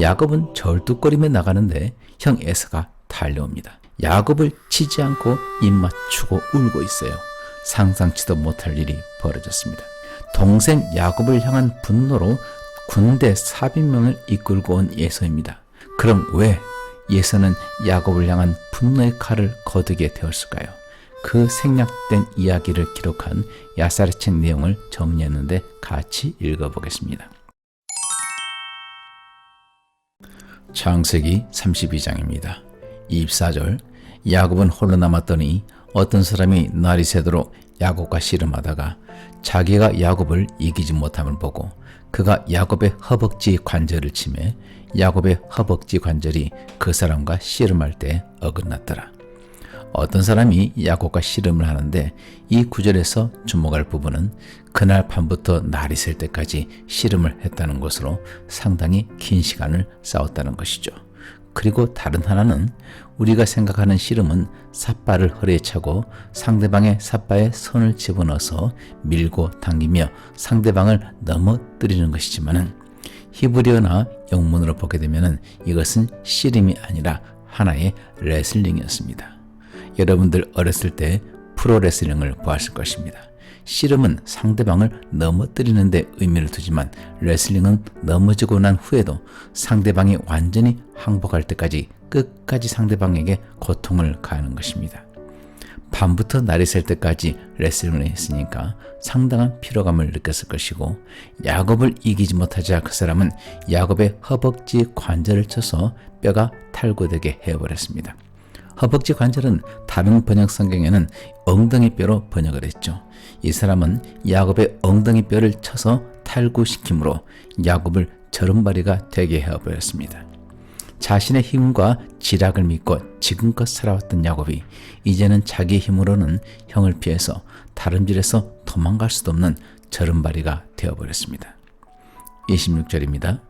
야곱은 절뚝거리며 나가는데 형 에서가 달려옵니다. 야곱을 치지 않고 입 맞추고 울고 있어요. 상상치도 못할 일이 벌어졌습니다. 동생 야곱을 향한 분노로 군대 400명을 이끌고 온 예서입니다. 그럼 왜 예서는 야곱을 향한 분노의 칼을 거두게 되었을까요? 그 생략된 이야기를 기록한 야사의 책 내용을 정리했는데 같이 읽어보겠습니다. 창세기 32장입니다. 24절 야곱은 홀로 남았더니 어떤 사람이 날이 새도록 야곱과 씨름하다가 자기가 야곱을 이기지 못함을 보고 그가 야곱의 허벅지 관절을 치매 야곱의 허벅지 관절이 그 사람과 씨름할 때 어긋났더라. 어떤 사람이 야곱과 씨름을 하는데 이 구절에서 주목할 부분은 그날 밤부터 날이 셀 때까지 씨름을 했다는 것으로 상당히 긴 시간을 싸웠다는 것이죠. 그리고 다른 하나는 우리가 생각하는 씨름은 삿발을 허리에 차고 상대방의 삿바에 손을 집어넣어서 밀고 당기며 상대방을 넘어뜨리는 것이지만은 히브리어나 영문으로 보게 되면은 이것은 씨름이 아니라 하나의 레슬링이었습니다. 여러분들 어렸을 때 프로레슬링을 보았을 것입니다. 씨름은 상대방을 넘어뜨리는 데 의미를 두지만 레슬링은 넘어지고 난 후에도 상대방이 완전히 항복할 때까지 끝까지 상대방에게 고통을 가하는 것입니다. 밤부터 날이 셀 때까지 레슬링을 했으니까 상당한 피로감을 느꼈을 것이고 야곱을 이기지 못하자 그 사람은 야곱의 허벅지 관절을 쳐서 뼈가 탈구되게 해버렸습니다. 허벅지 관절은 다른 번역 성경에는 엉덩이 뼈로 번역을 했죠. 이 사람은 야곱의 엉덩이 뼈를 쳐서 탈구시키므로 야곱을 저른바리가 되게 해버렸습니다. 자신의 힘과 지략을 믿고 지금껏 살아왔던 야곱이 이제는 자기 힘으로는 형을 피해서 다른 길에서 도망갈 수도 없는 저른바리가 되어버렸습니다. 26절입니다.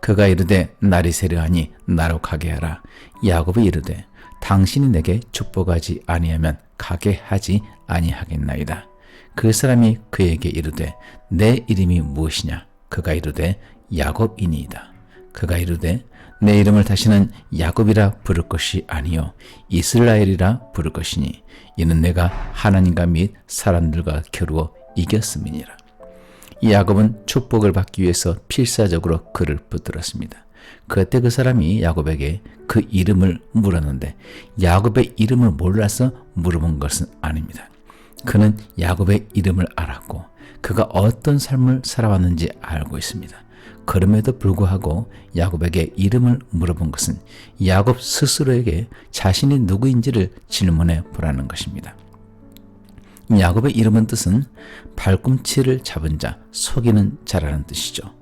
그가 이르되 날이 세려하니 나로 가게 하라. 야곱이 이르되 당신이 내게 축복하지 아니하면 가게 하지 아니하겠나이다. 그 사람이 그에게 이르되 내 이름이 무엇이냐? 그가 이르되 야곱이니이다. 그가 이르되 내 이름을 다시는 야곱이라 부를 것이 아니요 이스라엘이라 부를 것이니 이는 내가 하나님과 및 사람들과 겨루어 이겼음이니라. 이 야곱은 축복을 받기 위해서 필사적으로 그를 붙들었습니다. 그때 그 사람이 야곱에게 그 이름을 물었는데 야곱의 이름을 몰라서 물어본 것은 아닙니다. 그는 야곱의 이름을 알았고 그가 어떤 삶을 살아왔는지 알고 있습니다. 그럼에도 불구하고 야곱에게 이름을 물어본 것은 야곱 스스로에게 자신이 누구인지를 질문해 보라는 것입니다. 야곱의 이름은 뜻은 발꿈치를 잡은 자, 속이는 자라는 뜻이죠.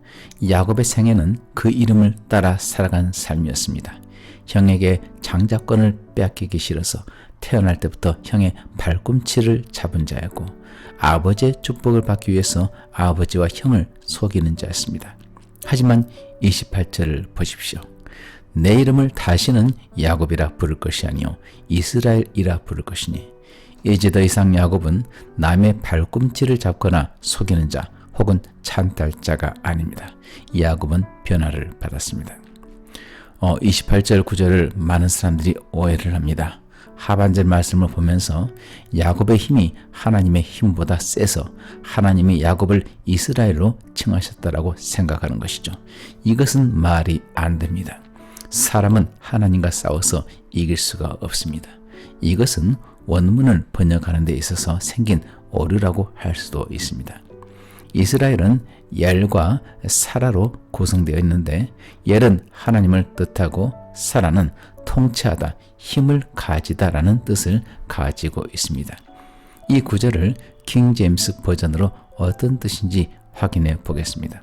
야곱의 생애는 그 이름을 따라 살아간 삶이었습니다. 형에게 장자권을 빼앗기기 싫어서 태어날 때부터 형의 발꿈치를 잡은 자였고 아버지의 축복을 받기 위해서 아버지와 형을 속이는 자였습니다. 하지만 28절을 보십시오. 내 이름을 다시는 야곱이라 부를 것이 아니요 이스라엘이라 부를 것이니 이제 더 이상 야곱은 남의 발꿈치를 잡거나 속이는 자 혹은 찬달자가 아닙니다. 야곱은 변화를 받았습니다. 어, 28절 9절을 많은 사람들이 오해를 합니다. 하반절 말씀을 보면서 야곱의 힘이 하나님의 힘보다 세서 하나님이 야곱을 이스라엘로 칭하셨다라고 생각하는 것이죠. 이것은 말이 안 됩니다. 사람은 하나님과 싸워서 이길 수가 없습니다. 이것은 원문을 번역하는 데 있어서 생긴 오류라고 할 수도 있습니다. 이스라엘은 옐과 사라로 구성되어 있는데 옐은 하나님을 뜻하고 사라는 통치하다, 힘을 가지다라는 뜻을 가지고 있습니다. 이 구절을 킹 제임스 버전으로 어떤 뜻인지 확인해 보겠습니다.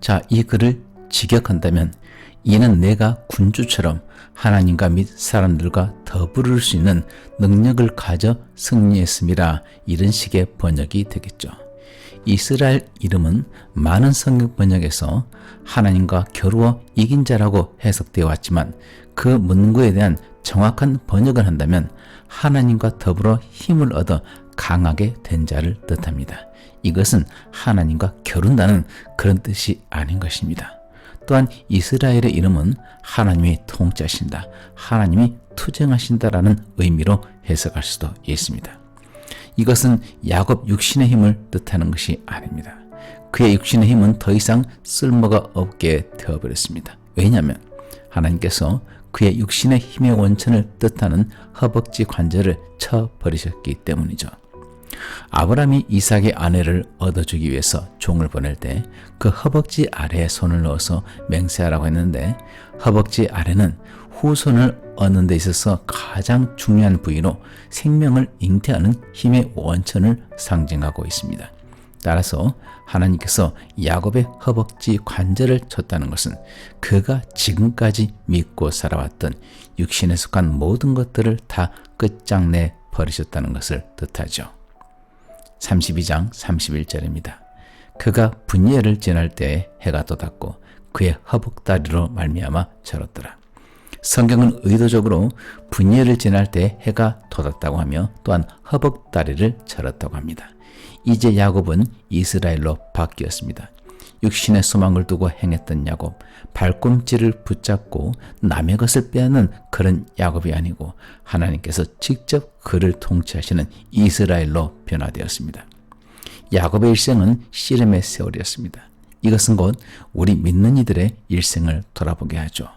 자, 이 글을 직역한다면 이는 내가 군주처럼 하나님과 및 사람들과 더불을 수 있는 능력을 가져 승리했습니다. 이런 식의 번역이 되겠죠. 이스라엘 이름은 많은 성경 번역에서 하나님과 겨루어 이긴 자라고 해석되어 왔지만 그 문구에 대한 정확한 번역을 한다면 하나님과 더불어 힘을 얻어 강하게 된 자를 뜻합니다. 이것은 하나님과 겨룬다는 그런 뜻이 아닌 것입니다. 또한 이스라엘의 이름은 하나님이 통치하신다, 하나님이 투쟁하신다라는 의미로 해석할 수도 있습니다. 이것은 야곱 육신의 힘을 뜻하는 것이 아닙니다. 그의 육신의 힘은 더 이상 쓸모가 없게 되어버렸습니다. 왜냐하면 하나님께서 그의 육신의 힘의 원천을 뜻하는 허벅지 관절을 쳐버리셨기 때문이죠. 아브라함이 이삭의 아내를 얻어주기 위해서 종을 보낼 때 그 허벅지 아래에 손을 넣어서 맹세하라고 했는데 허벅지 아래는 후손을 얻는 데 있어서 가장 중요한 부위로 생명을 잉태하는 힘의 원천을 상징하고 있습니다. 따라서 하나님께서 야곱의 허벅지 관절을 쳤다는 것은 그가 지금까지 믿고 살아왔던 육신에 속한 모든 것들을 다 끝장내 버리셨다는 것을 뜻하죠. 32장 31절입니다. 그가 분예를 지날 때 해가 돋았고 그의 허벅다리로 말미암아 절었더라. 성경은 의도적으로 분예를 지날 때 해가 돋았다고 하며 또한 허벅다리를 절었다고 합니다. 이제 야곱은 이스라엘로 바뀌었습니다. 육신의 소망을 두고 행했던 야곱, 발꿈치를 붙잡고 남의 것을 빼앗는 그런 야곱이 아니고 하나님께서 직접 그를 통치하시는 이스라엘로 변화되었습니다. 야곱의 일생은 씨름의 세월이었습니다. 이것은 곧 우리 믿는 이들의 일생을 돌아보게 하죠.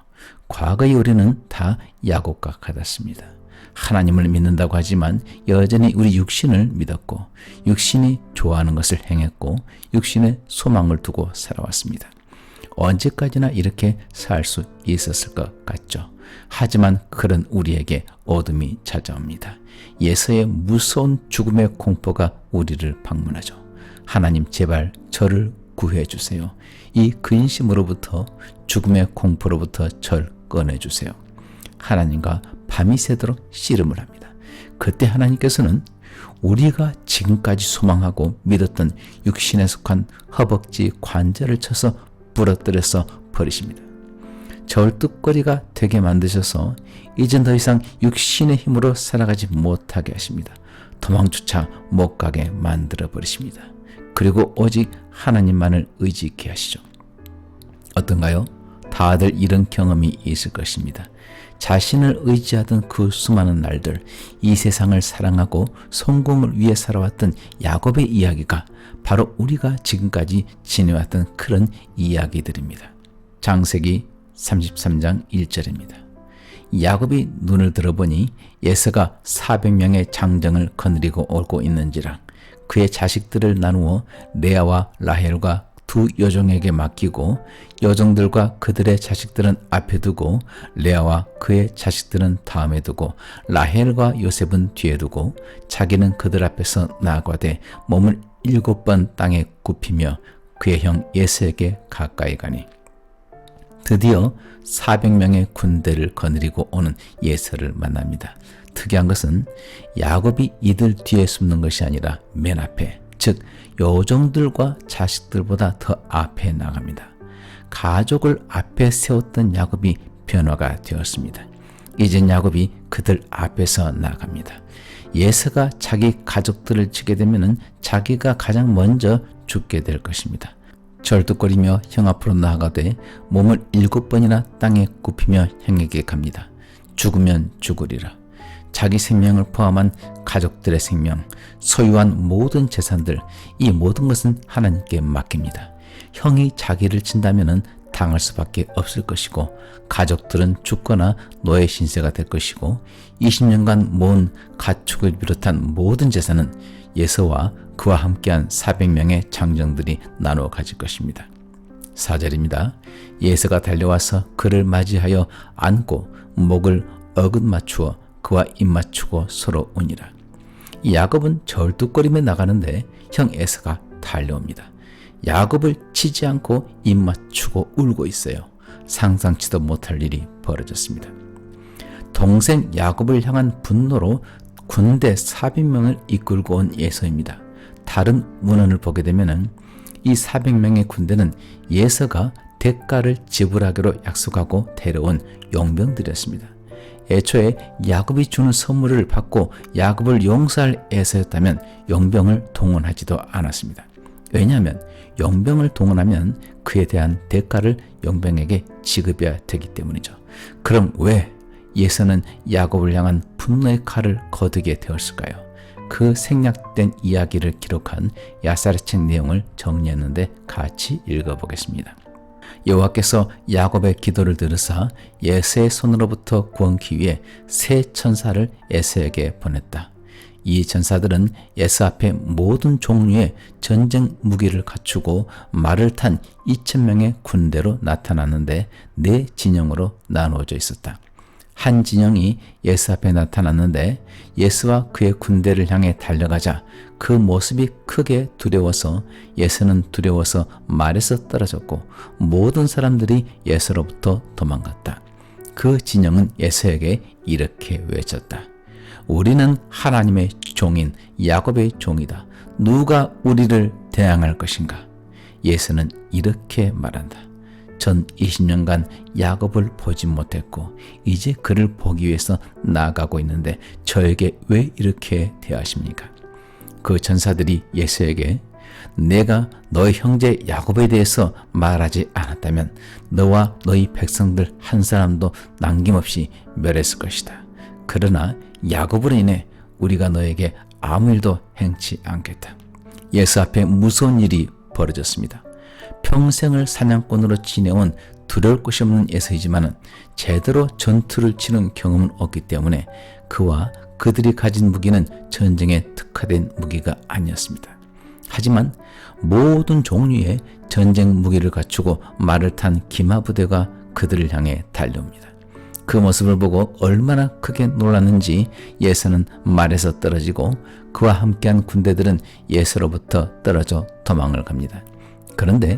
과거의 우리는 다 야곱과 같았습니다. 하나님을 믿는다고 하지만 여전히 우리 육신을 믿었고 육신이 좋아하는 것을 행했고 육신의 소망을 두고 살아왔습니다. 언제까지나 이렇게 살 수 있었을 것 같죠. 하지만 그런 우리에게 어둠이 찾아옵니다. 예서의 무서운 죽음의 공포가 우리를 방문하죠. 하나님 제발 저를 구해 주세요. 이 근심으로부터 죽음의 공포로부터 절 꺼내 주세요. 하나님과 밤이 새도록 씨름을 합니다. 그때 하나님께서는 우리가 지금까지 소망하고 믿었던 육신에 속한 허벅지 관절을 쳐서 부러뜨려서 버리십니다. 절뚝거리가 되게 만드셔서 이젠 더 이상 육신의 힘으로 살아가지 못하게 하십니다. 도망조차 못 가게 만들어 버리십니다. 그리고 오직 하나님만을 의지케 하시죠. 어떤가요? 다들 이런 경험이 있을 것입니다. 자신을 의지하던 그 수많은 날들, 이 세상을 사랑하고 성공을 위해 살아왔던 야곱의 이야기가 바로 우리가 지금까지 지내왔던 그런 이야기들입니다. 장세기 33장 1절입니다. 야곱이 눈을 들어보니 예서가 400명의 장정을 거느리고 오고 있는지라 그의 자식들을 나누어 레아와 라헬과 두 여종에게 맡기고 여종들과 그들의 자식들은 앞에 두고 레아와 그의 자식들은 다음에 두고 라헬과 요셉은 뒤에 두고 자기는 그들 앞에서 나아가되 몸을 일곱 번 땅에 굽히며 그의 형 예세에게 가까이 가니 드디어 400명의 군대를 거느리고 오는 예서를 만납니다. 특이한 것은 야곱이 이들 뒤에 숨는 것이 아니라 맨 앞에 즉 요정들과 자식들보다 더 앞에 나갑니다. 가족을 앞에 세웠던 야곱이 변화가 되었습니다. 이젠 야곱이 그들 앞에서 나갑니다. 예서가 자기 가족들을 치게 되면 자기가 가장 먼저 죽게 될 것입니다. 절뚝거리며 형 앞으로 나아가되 몸을 일곱 번이나 땅에 굽히며 형에게 갑니다. 죽으면 죽으리라. 자기 생명을 포함한 가족들의 생명, 소유한 모든 재산들, 이 모든 것은 하나님께 맡깁니다. 형이 자기를 친다면 당할 수밖에 없을 것이고, 가족들은 죽거나 노예 신세가 될 것이고, 20년간 모은 가축을 비롯한 모든 재산은 예서와 그와 함께한 400명의 장정들이 나누어 가질 것입니다. 4절입니다. 예서가 달려와서 그를 맞이하여 안고 목을 어긋 맞추어 그와 입 맞추고 서로 오니라. 야곱은 절뚝거리며 나가는데 형 에서가 달려옵니다. 야곱을 치지 않고 입맞추고 울고 있어요. 상상치도 못할 일이 벌어졌습니다. 동생 야곱을 향한 분노로 군대 400명을 이끌고 온 예서입니다. 다른 문헌을 보게 되면이 400명의 군대는 예서가 대가를 지불하기로 약속하고 데려온 용병들이었습니다. 애초에 야곱이 주는 선물을 받고 야곱을 용서할 애서였다면 용병을 동원하지도 않았습니다. 왜냐하면 용병을 동원하면 그에 대한 대가를 용병에게 지급해야 되기 때문이죠. 그럼 왜 예서는 야곱을 향한 분노의 칼을 거두게 되었을까요? 그 생략된 이야기를 기록한 야사르 책 내용을 정리했는데 같이 읽어보겠습니다. 여호와께서 야곱의 기도를 들으사 예세의 손으로부터 구원기 위해 새 천사를 에서에게 보냈다. 이 전사들은 예스 앞에 모든 종류의 전쟁 무기를 갖추고 말을 탄 2천 명의 군대로 나타났는데 네 진영으로 나누어져 있었다. 한 진영이 예스 앞에 나타났는데 예스와 그의 군대를 향해 달려가자 그 모습이 크게 두려워서 예스는 두려워서 말에서 떨어졌고 모든 사람들이 예스로부터 도망갔다. 그 진영은 예스에게 이렇게 외쳤다. 우리는 하나님의 종인 야곱의 종이다. 누가 우리를 대항할 것인가? 예수는 이렇게 말한다. 전 20년간 야곱을 보지 못했고 이제 그를 보기 위해서 나아가고 있는데 저에게 왜 이렇게 대하십니까? 그 전사들이 예수에게 내가 너의 형제 야곱에 대해서 말하지 않았다면 너와 너희 백성들 한 사람도 남김없이 멸했을 것이다. 그러나 야곱으로 인해 우리가 너에게 아무 일도 행치 않겠다. 예수 앞에 무서운 일이 벌어졌습니다. 평생을 사냥꾼으로 지내온 두려울 것이 없는 예서이지만 제대로 전투를 치는 경험은 없기 때문에 그와 그들이 가진 무기는 전쟁에 특화된 무기가 아니었습니다. 하지만 모든 종류의 전쟁 무기를 갖추고 말을 탄 기마 부대가 그들을 향해 달려옵니다. 그 모습을 보고 얼마나 크게 놀랐는지 예서는 말에서 떨어지고 그와 함께한 군대들은 예서로부터 떨어져 도망을 갑니다. 그런데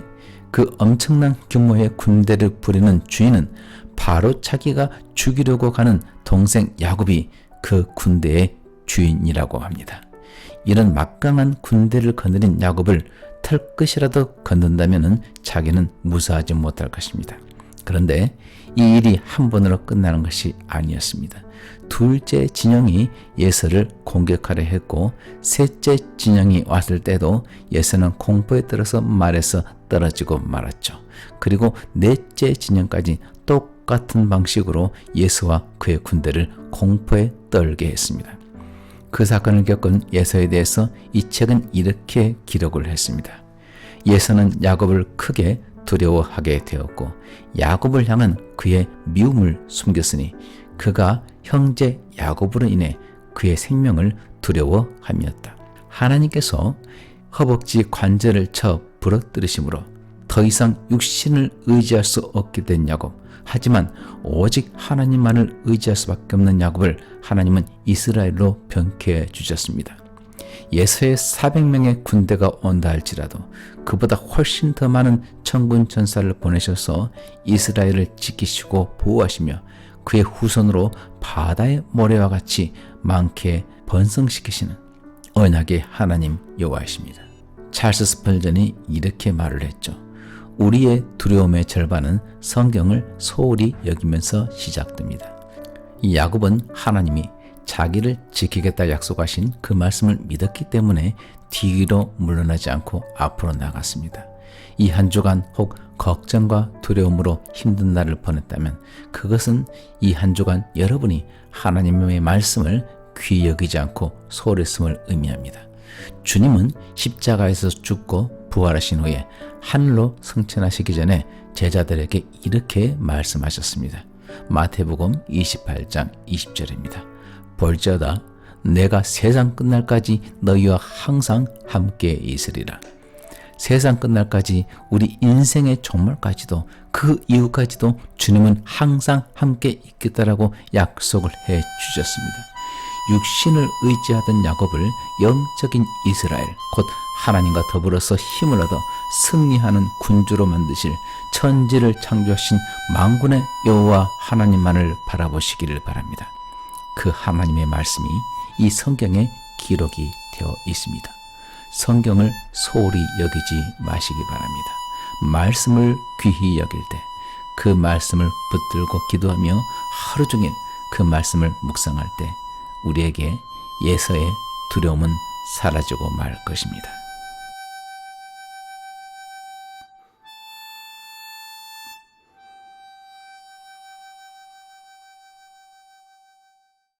그 엄청난 규모의 군대를 부리는 주인은 바로 자기가 죽이려고 가는 동생 야곱이 그 군대의 주인이라고 합니다. 이런 막강한 군대를 거느린 야곱을 털끝이라도 건든다면 자기는 무사하지 못할 것입니다. 그런데 이 일이 한 번으로 끝나는 것이 아니었습니다. 둘째 진영이 예서를 공격하려 했고 셋째 진영이 왔을 때도 예서는 공포에 들어서 말에서 떨어지고 말았죠. 그리고 넷째 진영까지 똑같은 방식으로 예수와 그의 군대를 공포에 떨게 했습니다. 그 사건을 겪은 예서에 대해서 이 책은 이렇게 기록을 했습니다. 예서는 야곱을 크게 두려워하게 되었고 야곱을 향한 그의 미움을 숨겼으니 그가 형제 야곱으로 인해 그의 생명을 두려워함이었다. 하나님께서 허벅지 관절을 쳐 부러뜨리심으로 더 이상 육신을 의지할 수 없게 된 야곱. 하지만 오직 하나님만을 의지할 수밖에 없는 야곱을 하나님은 이스라엘로 변케해 주셨습니다. 예서의 400명의 군대가 온다 할지라도 그보다 훨씬 더 많은 천군 천사를 보내셔서 이스라엘을 지키시고 보호하시며 그의 후손으로 바다의 모래와 같이 많게 번성시키시는 언약의 하나님 여호와이십니다. 찰스 스펄전이 이렇게 말을 했죠. 우리의 두려움의 절반은 성경을 소홀히 여기면서 시작됩니다. 이 야곱은 하나님이 자기를 지키겠다 약속하신 그 말씀을 믿었기 때문에 뒤로 물러나지 않고 앞으로 나갔습니다. 이 한 주간 혹 걱정과 두려움으로 힘든 날을 보냈다면 그것은 이 한 주간 여러분이 하나님의 말씀을 귀히 여기지 않고 소홀했음을 의미합니다. 주님은 십자가에서 죽고 부활하신 후에 하늘로 승천하시기 전에 제자들에게 이렇게 말씀하셨습니다. 마태복음 28장 20절입니다. 볼지어다 내가 세상 끝날까지 너희와 항상 함께 있으리라. 세상 끝날까지 우리 인생의 종말까지도 그 이후까지도 주님은 항상 함께 있겠다라고 약속을 해 주셨습니다. 육신을 의지하던 야곱을 영적인 이스라엘 곧 하나님과 더불어서 힘을 얻어 승리하는 군주로 만드실 천지를 창조하신 만군의 여호와 하나님만을 바라보시기를 바랍니다. 그 하나님의 말씀이 이 성경에 기록이 되어 있습니다. 성경을 소홀히 여기지 마시기 바랍니다. 말씀을 귀히 여길 때 그 말씀을 붙들고 기도하며 하루 종일 그 말씀을 묵상할 때 우리에게 예서의 두려움은 사라지고 말 것입니다.